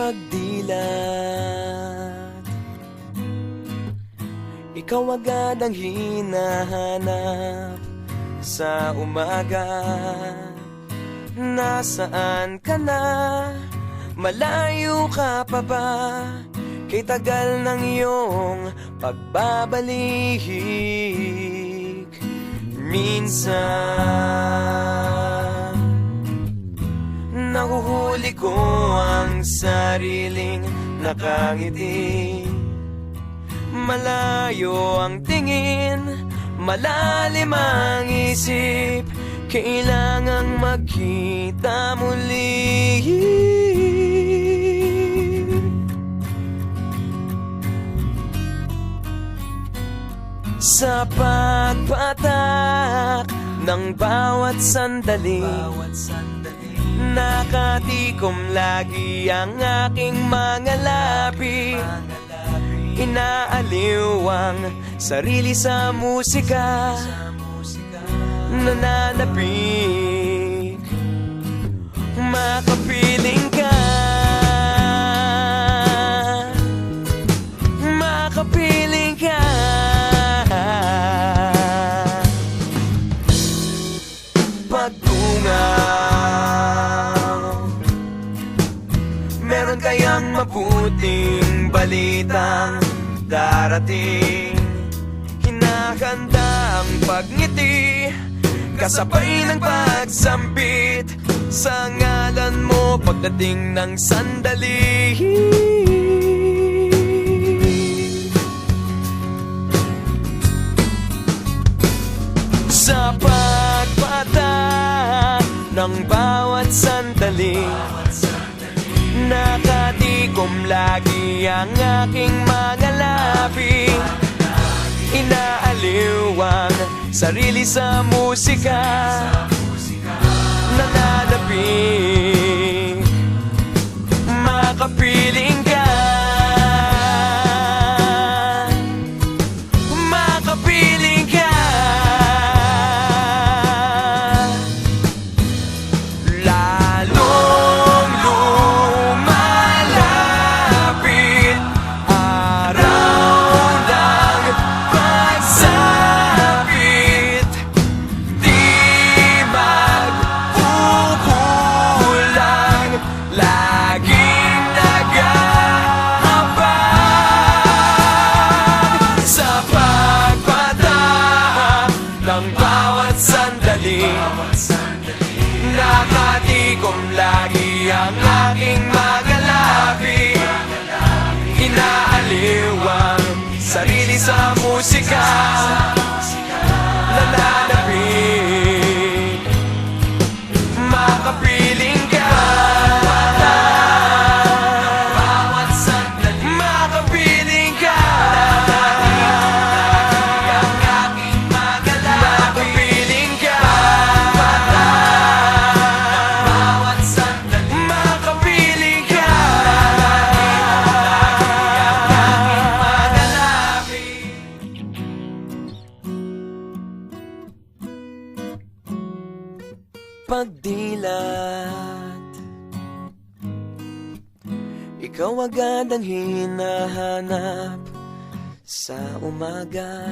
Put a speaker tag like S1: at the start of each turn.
S1: pagdilat Ikaw agad ang hinahanap sa umaga Nasaan ka na? Malayo ka pa ba? Kay tagal ng iyong pagbabalik Minsan Nahuhuli ko ang sariling nakangiti. Malayo ang tingin, malalim ang isip. Kailangang magkita muli. Sa pagpatak ng bawat sandali Nakatikom lagi ang aking mga labi Inaaliw ang sarili sa musika Nananapik. Makapiling Meron kayang mabuting balitang darating. Hinahanda ang pagngiti Kasabay ng pagsambit. Sa ngalan mo pagdating ng sandali. Sa pagpata ng bawat sandali Nakatikom lagi ang aking mga labi Inaaliw ang sarili sa musika ka Makapiling Nakatikom lagi ang aking mga Pagdilat. Ikaw agad ang hinahanap sa umaga